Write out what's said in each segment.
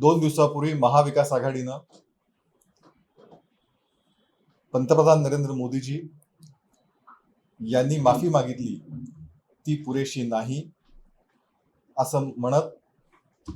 दोन दिवसापूर्वी महाविकास आघाडीनं पंतप्रधान नरेंद्र मोदीजी यांनी माफी मागितली. ती पुरेशी नाही असं म्हणत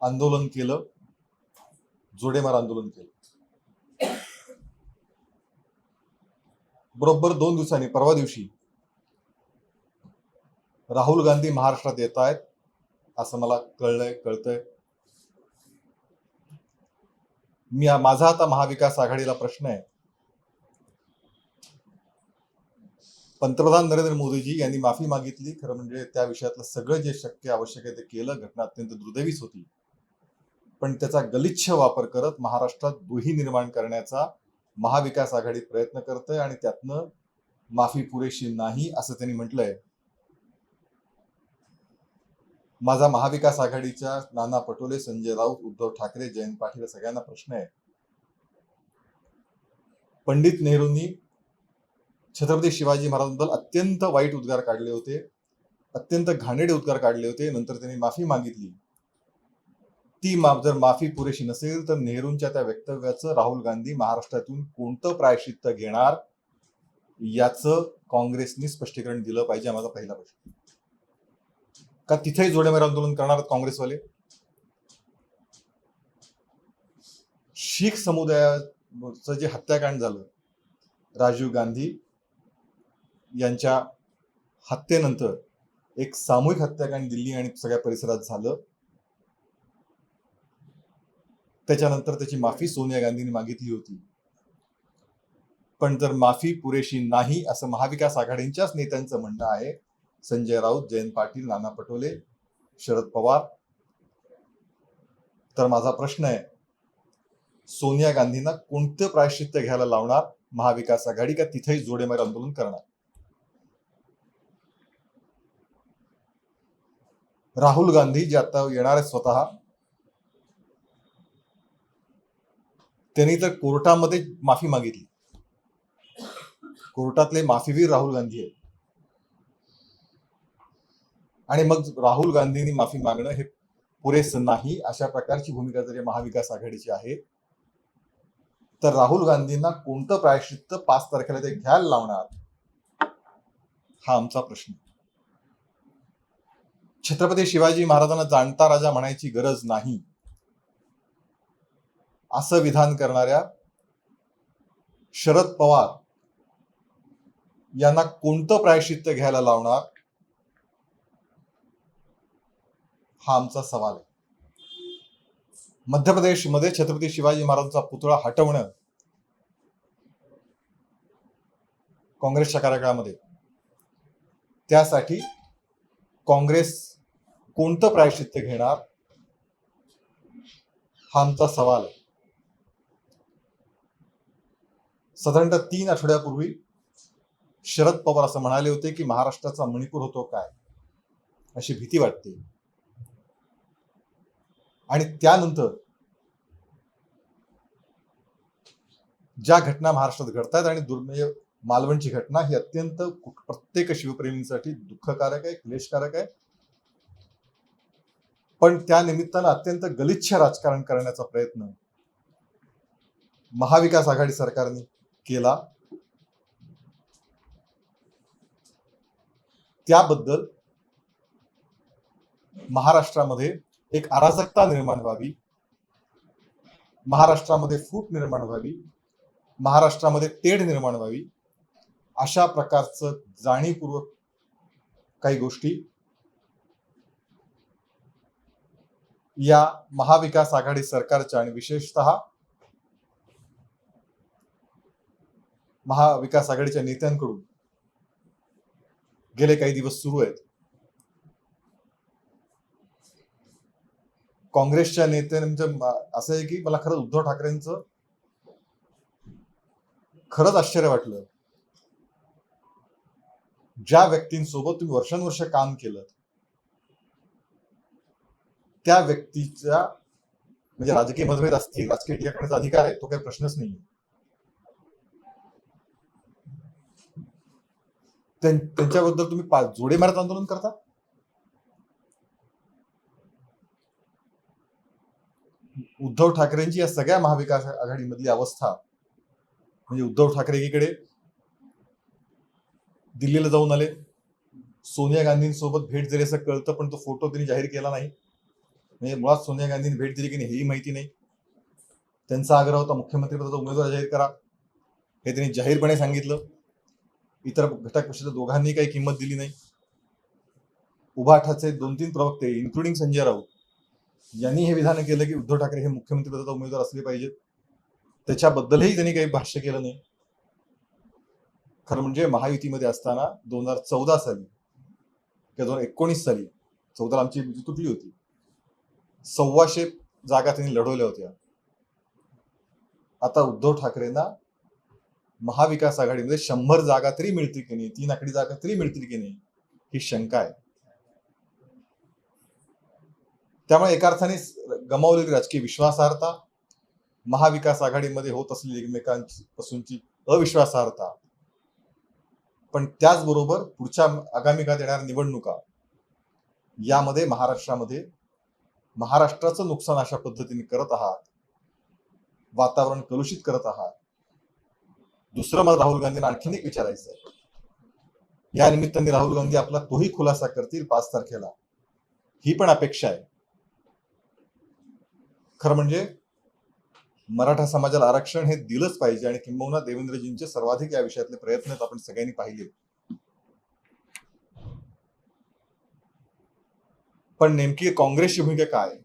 आंदोलन केलं जोडेमार आंदोलन केलं. बरोबर दोन दिवसांनी परवा दिवशी राहुल गांधी महाराष्ट्रात येत आहेत असं मला कळलंय कळतंय. मी माझा आता महाविकास आघाडीला प्रश्न आहे. पंतप्रधान नरेंद्र मोदीजी यांनी माफी मागितली. खरं म्हणजे त्या विषयातलं सगळं जे शक्य आवश्यक आहे ते केलं. घटना अत्यंत दुर्दैवीच होती. पण त्याचा गलिच्छ वापर करत महाराष्ट्रात दुही निर्माण करण्याचा महाविकास आघाडी प्रयत्न करते आणि त्यातनं माफी पुरेशी नाही असं त्यांनी म्हटलंय. माझा महाविकास आघाडीच्या नाना पटोले संजय राऊत उद्धव ठाकरे जयंत पाटील सगळ्यांना प्रश्न आहे. पंडित नेहरूंनी छत्रपती शिवाजी महाराजांबद्दल अत्यंत वाईट उद्गार काढले होते अत्यंत घाणेडे उद्गार काढले होते नंतर त्यांनी माफी मागितली. ती माफ जर माफी पुरेशी नसेल तर नेहरूंच्या त्या वक्तव्याचं राहुल गांधी महाराष्ट्रातून कोणतं प्रायश्चित्त घेणार याचं काँग्रेसने स्पष्टीकरण दिलं पाहिजे माझा पहिला प्रश्न. का तिथेही जोडेमार आंदोलन करणार आहेत काँग्रेसवाले? शीख समुदायाचं जे हत्याकांड झालं राजीव गांधी यांच्या हत्येनंतर एक सामूहिक हत्याकांड दिल्ली आणि सगळ्या परिसरात झालं. त्याच्यानंतर त्याची माफी सोनिया गांधींनी मागितली होती. पण जर माफी पुरेशी नाही असं महाविकास आघाडीच्याच नेत्यांचं म्हणणं आहे संजय राऊत जयंत पाटील नाना पटोले शरद पवार. तर माझा प्रश्न आहे सोनिया गांधींना कोणतं प्रायश्चित्य घ्यायला लावणार? महाविकास आघाडी का तिथेही जोडेमार आंदोलन करणार? राहुल गांधी जे आता येणार आहे स्वतः त्यांनी तर कोर्टामध्ये माफी मागितली. कोर्टातले माफीवीर राहुल गांधी आहेत. आणि मग राहुल गांधींनी माफी मागणं हे पुरेसं नाही. अशा प्रकारची भूमिका जरी महाविकास आघाडीची आहे तर राहुल गांधींना कोणतं प्रायश्चित्त पाच तारखेला ते घ्यायला लावणार? हा आमचा प्रश्न. छत्रपती शिवाजी महाराजांना जाणता राजा म्हणायची गरज नाही. असं विधान करणाऱ्या शरद पवार यांना कोणतं प्रायश्चित्त घ्यायला लावणार? हा आमचा सवाल आहे. मध्य प्रदेशमध्ये छत्रपती शिवाजी महाराजांचा पुतळा हटवणं काँग्रेसच्या कार्यकाळामध्ये. त्यासाठी काँग्रेस कोणतं प्रायश्चित्य घेणार? हा आमचा सवाल आहे. साधारणतः तीन आठवड्यापूर्वी शरद पवार असं म्हणाले होते की महाराष्ट्राचा मणिपूर होतो काय? अशी भीती वाटते. आणि त्यानंतर ज्या घटना महाराष्ट्रात घडतात आणि दुर्मेय मालवणची घटना ही अत्यंत प्रत्येक शिवप्रेमींसाठी दुःखकारक आहे क्लेशकारक आहे. पण त्या निमित्तानं अत्यंत गलिच्छ राजकारण करण्याचा प्रयत्न महाविकास आघाडी सरकारने केला. त्याबद्दल महाराष्ट्रामध्ये एक अराजकता निर्माण व्हावी. महाराष्ट्रामध्ये फूट निर्माण व्हावी. महाराष्ट्रामध्ये तेढ निर्माण व्हावी. अशा प्रकारचं जाणीवपूर्वक काही गोष्टी या महाविकास आघाडी सरकारच्या आणि विशेषतः महाविकास आघाडीच्या नेत्यांकडून गेले काही दिवस सुरू आहेत. काँग्रेसच्या नेत्यांचं असं आहे की मला खरंच उद्धव ठाकरेंचं खरंच आश्चर्य वाटलं. ज्या व्यक्तींसोबत तुम्ही वर्षानुवर्ष काम केलं त्या व्यक्तीच्या म्हणजे राजकीय मतभेद असतील राजकीय अधिकार आहे तो काही प्रश्नच नाही त्यांच्याबद्दल तुम्ही जोडे मारत आंदोलन करता? उद्धव ठाकरेंची या सगळ्या महाविकास आघाडीमधली अवस्था म्हणजे उद्धव ठाकरे एकीकडे दिल्लीला जाऊन आले. सोनिया गांधींसोबत भेट दिली असं कळतं पण तो फोटो त्यांनी जाहीर केला नाही. म्हणजे मुळात सोनिया गांधींनी भेट दिली की नाही हेही माहिती नाही. त्यांचा आग्रह होता मुख्यमंत्रीपदाचा उमेदवार जाहीर करा. हे त्यांनी जाहीरपणे सांगितलं. इतर घटक पक्षाच्या दोघांनी काही किंमत दिली नाही. उभाठाचे दोन तीन प्रवक्ते इन्क्लुडिंग संजय राऊत यांनी हे विधान केलं की उद्धव ठाकरे हे मुख्यमंत्रीपदाचा उमेदवार असले पाहिजेत. त्याच्याबद्दलही त्यांनी काही भाष्य केलं नाही. खरं म्हणजे महायुतीमध्ये असताना दोन हजार चौदा साली किंवा दोन हजार एकोणीस साली चौदा आमची युती तुटली होती. सव्वाशे जागा त्यांनी लढवल्या होत्या. आता उद्धव ठाकरेंना महाविकास आघाडीमध्ये शंभर जागा तरी मिळतील की नाही तीन आकडी जागा तरी मिळतील की नाही ही शंका आहे. त्यामुळे एका अर्थाने गमावलेली राजकीय विश्वासार्हता महाविकास आघाडीमध्ये होत असलेली एकमेकांपासूनची अविश्वासार्हता. पण त्याचबरोबर पुढच्या आगामी काळात येणाऱ्या निवडणुका यामध्ये महाराष्ट्रामध्ये महाराष्ट्राचं नुकसान अशा पद्धतीने करत आहात वातावरण कलुषित करत आहात. दुसरं मला राहुल गांधींना आणखीन एक विचारायचं आहे या निमित्ताने राहुल गांधी आपला तोही खुलासा करतील पाच तारखेला. ही पण अपेक्षा आहे. खरं म्हणजे मराठा समाजाला आरक्षण हे दिलंच पाहिजे आणि किंबहुना देवेंद्रजींचे सर्वाधिक या विषयातले प्रयत्न आपण सगळ्यांनी पाहिले. पण नेमकी काँग्रेसची भूमिका काय?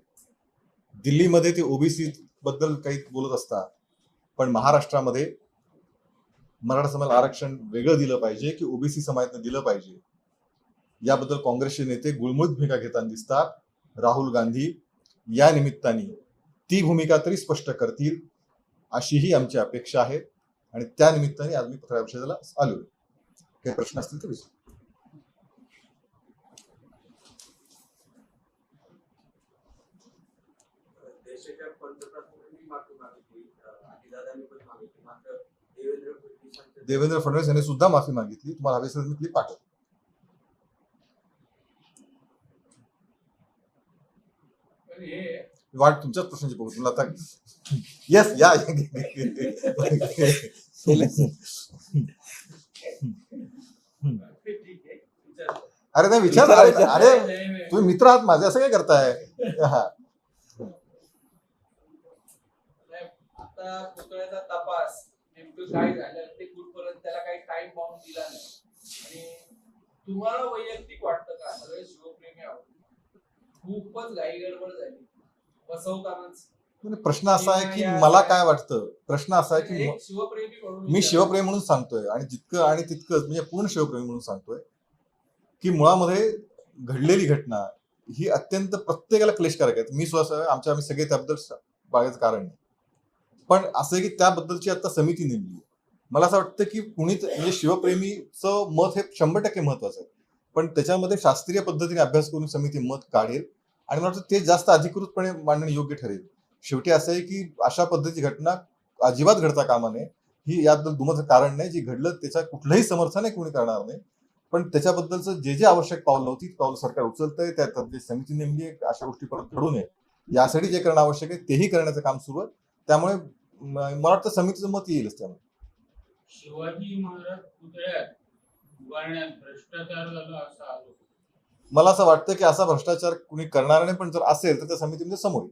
दिल्लीमध्ये ते ओबीसी बद्दल काही बोलत असतात पण महाराष्ट्रामध्ये मराठा समाजाला आरक्षण वेगळं दिलं पाहिजे की ओबीसी समाजाने दिलं पाहिजे? याबद्दल काँग्रेसचे नेते गुळमुळ भूमिका घेताना दिसतात. राहुल गांधी या निमित्ताने ती भूमिका तरी स्पष्ट करतील अशीही आमची अपेक्षा आहे. आणि त्या निमित्ताने आज मी पत्रकार परिषदेला आलोय काही प्रश्न असतील तर विचारा. देशाच्या पंतप्रधानांनी माफी मागितली अं, अजितदादांनी पण मागितली मात्र देवेंद्र फडणवीस यांनी सुद्धा माफी मागितली. तुम्हाला हवी असेल मी क्लिप पण हे वाट तुमच्याच प्रश्नाची बघू तुम्हाला आता येस या. अरे नाही विचार अरे अरे तुम्ही मित्र आहात माझे असं काय करताय हा पुतळ्याचा तपास नेमकं काय झालं ते कुठपर्यंत त्याला काही टाइम बाउंड दिला नाही आणि तुम्हाला वैयक्तिक वाटतं का? सगळे शिवप्रेमी आहोत. खूपच घाई गडबड झाली. प्रश्न असा आहे की मला काय वाटतं? प्रश्न असा आहे की म्हणून मी शिवप्रेमी म्हणून सांगतोय आणि जितकं आणि तितकंच म्हणजे पूर्ण शिवप्रेमी म्हणून सांगतोय की मुळामध्ये घडलेली घटना ही अत्यंत प्रत्येकाला क्लेशकारक आहे. मी स्वतः आमच्या आम्ही सगळे त्याबद्दल बाळगायचं कारण नाही पण असं आहे की त्याबद्दलची आता समिती नेमली आहे. मला असं वाटतं की कुणीच म्हणजे शिवप्रेमीचं मत हे शंभर टक्के महत्वाचं आहे. पण त्याच्यामध्ये शास्त्रीय पद्धतीने अभ्यास करून समिती मत काढेल. आणि मला वाटतं ते जास्त अधिकृतपणे मांडणे योग्य ठरेल. शेवटी असं आहे की अशा पद्धतीची घटना अजिबात घडता कामा नये. ही याबद्दल दुमत कारण नाही. जी घडलं त्याचा कुठलंही समर्थन कोणी करणार नाही. पण त्याच्याबद्दलचं जे जे आवश्यक पावलं होती पावलं सरकार उचलतंय. त्या जे समिती नेमली आहे. अशा गोष्टी परत घडू नये. यासाठी जे करणं आवश्यक आहे तेही करण्याचं काम सुरू आहे. त्यामुळे मला वाटतं समितीचं मत येईलच त्यामुळे शिवाजी महाराज पुतळ्यात उभारण्यात भ्रष्टाचार झाला असा आरोप. मला असं वाटतं की असा भ्रष्टाचार कुणी करणार नाही पण जर असेल तर त्या समितीमध्ये समोर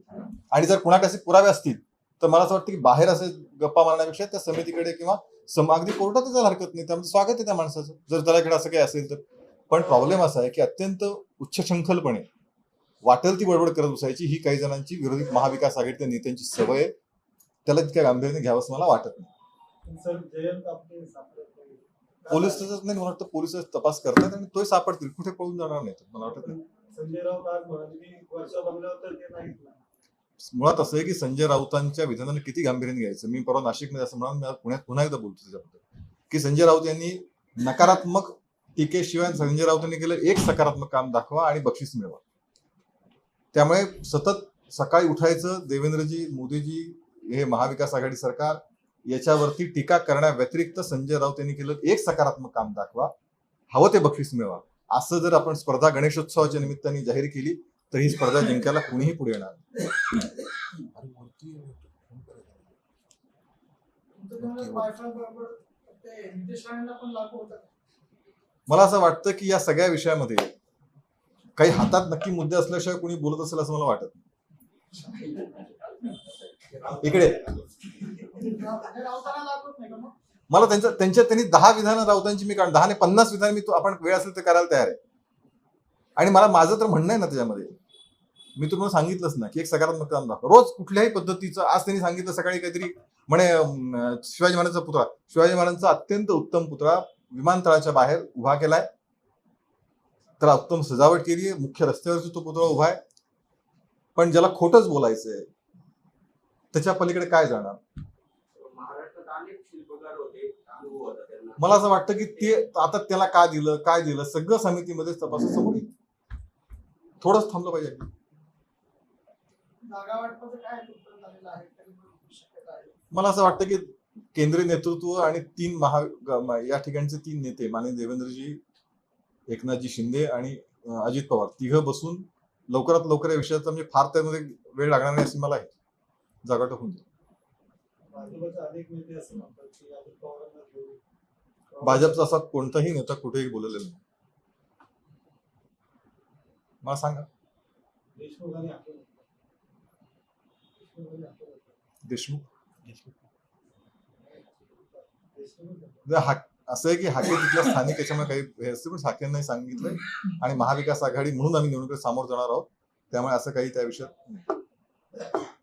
आणि जर कुणाकडे असे पुरावे असतील तर मला असं वाटतं की बाहेर असे गप्पा मारण्यापेक्षा त्या समितीकडे किंवा सम अगदी कोर्टात जायला हरकत नाही. त्यामध्ये स्वागत आहे त्या माणसाचं. जर त्याच्याकडे असं काही असेल तर. पण प्रॉब्लेम असा आहे की अत्यंत उच्चशृंखलपणे वाटेल ती बडबड करत बसायची. ही काही जणांची विरोधी महाविकास आघाडीच्या नेत्यांची सवय त्याला तितक्या गांभीर्याने घ्यावंच मला वाटत नाही सर जयंत आपले सापडत नाही. पोलीस तसंच नाही मला वाटतं पोलीस तपास करतात आणि तोही सापडतील. कुठे पळून जाणार नाही मला वाटत नाही. संजय राऊत मुळात असं आहे की संजय राऊतांच्या विधानाला किती गांभीर्याने घ्यायचं? मी परवा नाशिकमध्ये असं म्हणून मी पुण्यात पुन्हा एकदा बोलतो त्याच्याबद्दल. की संजय राऊत यांनी नकारात्मक टीकेशिवाय संजय राऊत यांनी केलं एक सकारात्मक काम दाखवा आणि बक्षीस मिळवा. त्यामुळे सतत सकाळी उठायचं देवेंद्रजी मोदीजी हे महाविकास आघाडी सरकार याच्यावरती टीका करण्याव्यतिरिक्त संजय राऊत यांनी केलं एक सकारात्मक काम दाखवा हवं ते बक्षीस मिळवा. असं जर आपण स्पर्धा गणेशोत्सवाच्या निमित्ताने जाहीर केली तर ही स्पर्धा जिंकायला कुणीही पुढे येणार मला असं वाटतं की या सगळ्या विषयामध्ये काही हातात नक्की मुद्दे असल्याशिवाय कोणी बोलत असेल असं मला वाटत नाही. इकडे. मला त्यांच्या त्यांच्या त्यांनी दहा विधानं राऊतांची मी काढ दहा ने पन्नास विधान मी तो आपण वेळ असेल तर करायला तयार आहे. आणि मला माझं तर म्हणणं आहे ना त्याच्यामध्ये. मी तुम्हाला सांगितलंच ना की एक सकारात्मक काम दाखव. रोज कुठल्याही पद्धतीचं आज त्यांनी सांगितलं सकाळी काहीतरी म्हणे शिवाजी महाराजांचा पुतळा. शिवाजी महाराजांचा अत्यंत उत्तम पुतळा विमानतळाच्या बाहेर उभा केलाय. त्याला उत्तम सजावट केली आहे. मुख्य रस्त्यावरची तो पुतळा उभा आहे. पण ज्याला खोटच बोलायचंय त्याच्या पलीकडे काय जाणार? महाराष्ट्रात अनेक शिल्पकार होते अनुभव होता त्यांना. मला असं वाटतं की ते आता त्याला का दिलं काय दिलं सगळं समितीमध्ये तपासून समोर येईल थोडंच थांबलं पाहिजे काय मला असं वाटतं की केंद्रीय नेतृत्व आणि तीन महा या ठिकाणचे तीन नेते माननीय देवेंद्रजी एकनाथजी शिंदे आणि अजित पवार तिघं बसून लवकरात लवकर या विषयाचा म्हणजे फार त्यामध्ये वेळ लागणार नाही अशी मला आहे. जागा टाकून द्या. भाजपचे असं कोणताही नेता कुठेही बोललेला नाही. मला सांगा. देशमुख? जर हा असं आहे की हाके तिथल्या स्थानिक याच्यामुळे काही हे असते पण हाकेंनाही सांगितलंय. आणि महाविकास आघाडी म्हणून आम्ही निवडणुकीत सामोर जाणार आहोत. त्यामुळे असं काही त्या विषयात नाही.